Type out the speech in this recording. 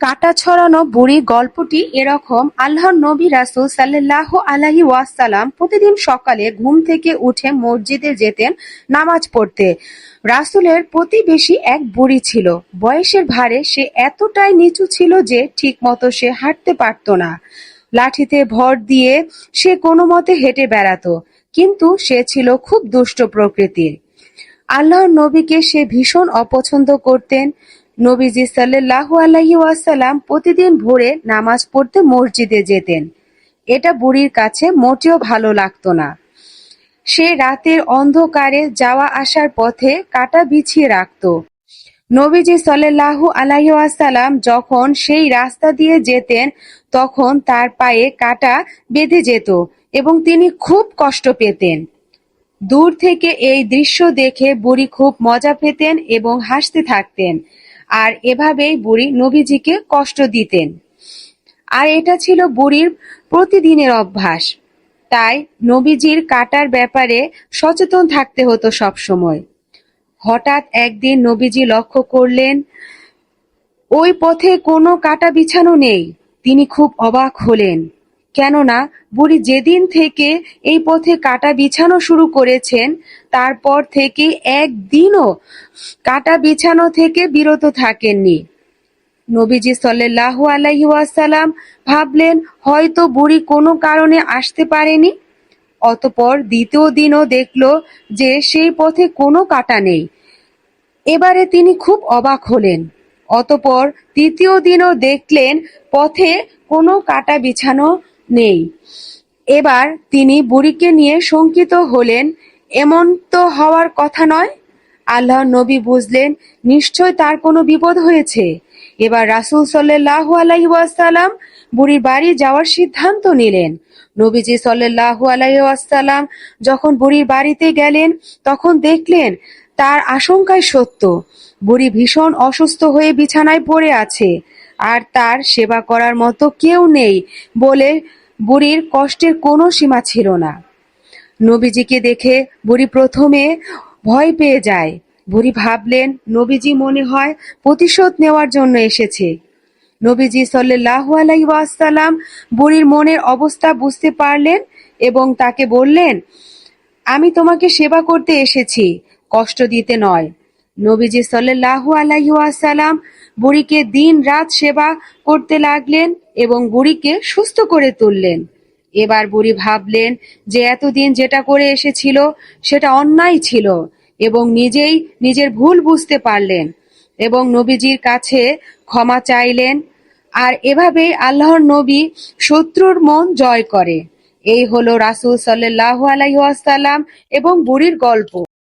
কাটা ছড়ানো বুড়ি গল্পটি এরকম, আল্লাহর নবী রাসূল সাল্লাল্লাহু আলাইহি ওয়াসাল্লাম প্রতিদিন সকালে ঘুম থেকে উঠে মসজিদে যেতেন নামাজ পড়তে। রাসূলের প্রতিবেশী এক বুড়ি ছিল। বয়সের ভারে সে এতটাই নিচু ছিল যে ঠিকমতো সে হাঁটতে পারত না। লাঠিতে ভর দিয়ে সে কোনো মতে হেঁটে বেড়াতো, কিন্তু সে ছিল খুব দুষ্ট প্রকৃতির। আল্লাহর নবীকে সে ভীষণ অপছন্দ করতেন। নবীজি সাল্লাল্লাহু আলাইহি ওয়াসাল্লাম প্রতিদিন ভোরে নামাজ পড়তে মসজিদে যেতেন। এটা বুড়ির কাছে মোটেও ভালো লাগতো না। সে রাতের অন্ধকারে যাওয়া আসার পথে কাটা বিছিয়ে রাখতো। নবীজি আলাইহি ওয়াসাল্লাম যখন সেই রাস্তা দিয়ে যেতেন, তখন তার পায়ে কাটা বেঁধে যেত এবং তিনি খুব কষ্ট পেতেন। দূর থেকে এই দৃশ্য দেখে বুড়ি খুব মজা পেতেন এবং হাসতে থাকতেন। আর এভাবেই বুড়ি নবীজিকে কষ্ট দিতেন। আর এটা ছিল বুড়ির প্রতিদিনের অভ্যাস। তাই নবীজির কাটার ব্যাপারে সচেতন থাকতে হতো সবসময়। হঠাৎ একদিন নবীজি লক্ষ্য করলেন, ওই পথে কোনো কাটা বিছানো নেই। তিনি খুব অবাক হলেন। কেননা বুড়ি যেদিন থেকে এই পথে কাটা বিছানো শুরু করেছেন, তারপর থেকে একদিনও কাটা বিছানো থেকে বিরত থাকেননি। নবীজি সাল্লাল্লাহু আলাইহি ভাবলেন, হয়তো বুড়ি কোনো কারণে আসতে পারেনি। অতপর দ্বিতীয় দিনও দেখল যে সেই পথে কোনো কাটা নেই। এবারে তিনি খুব অবাক হলেন। অতপর তৃতীয় দিনও দেখলেন, পথে কোনো কাটা বিছানো নেই। এবার তিনি বুড়িকে নিয়ে শঙ্কিত হলেন, এমন তো হওয়ার কথা নয়। আল্লাহ নবী বুঝলেন, নিশ্চয় তার কোনো বিপদ হয়েছে। এবার রাসূল সাল্লাল্লাহু আলাইহি ওয়াসাল্লাম বুড়ির বাড়ি যাওয়ার সিদ্ধান্ত নিলেন। নবীজি সাল্লাল্লাহু আলাইহি ওয়াসাল্লাম যখন বুড়ির বাড়িতে গেলেন, তখন দেখলেন তার আশঙ্কায় সত্য। বুড়ি ভীষণ অসুস্থ হয়ে বিছানায় পড়ে আছে। আর তার সেবা করার মতো কেউ নেই বলে বুড়ির কষ্টের কোনো সীমা ছিল না। নবীজিকে দেখে বুড়ি প্রথমে ভয় পেয়ে যায়। বুড়ি ভাবলেন, নবীজি মনে হয় প্রতিশোধ নেওয়ার জন্য এসেছে। নবীজি সাল্লাল্লাহু আলাইহি ওয়াসাল্লাম বুড়ির মনের অবস্থা বুঝতে পারলেন এবং তাকে বললেন, আমি তোমাকে সেবা করতে এসেছি, কষ্ট দিতে নয়। নবীজি সাল্লাল্লাহু আলাইহি ওয়াসাল্লাম বুড়িকে দিন রাত সেবা করতে লাগলেন এবং বুড়িকে সুস্থ করে তুললেন। এবার বুড়ি ভাবলেন যে এতদিন যেটা করে এসেছিল সেটা অন্যায় ছিল এবং নিজেই নিজের ভুল বুঝতে পারলেন এবং নবীজির কাছে ক্ষমা চাইলেন। আর এভাবেই আল্লাহর নবী শত্রুর মন জয় করে। এই হলো রাসূল সাল্লাল্লাহু আলাইহি ওয়াসাল্লাম এবং বুড়ির গল্প।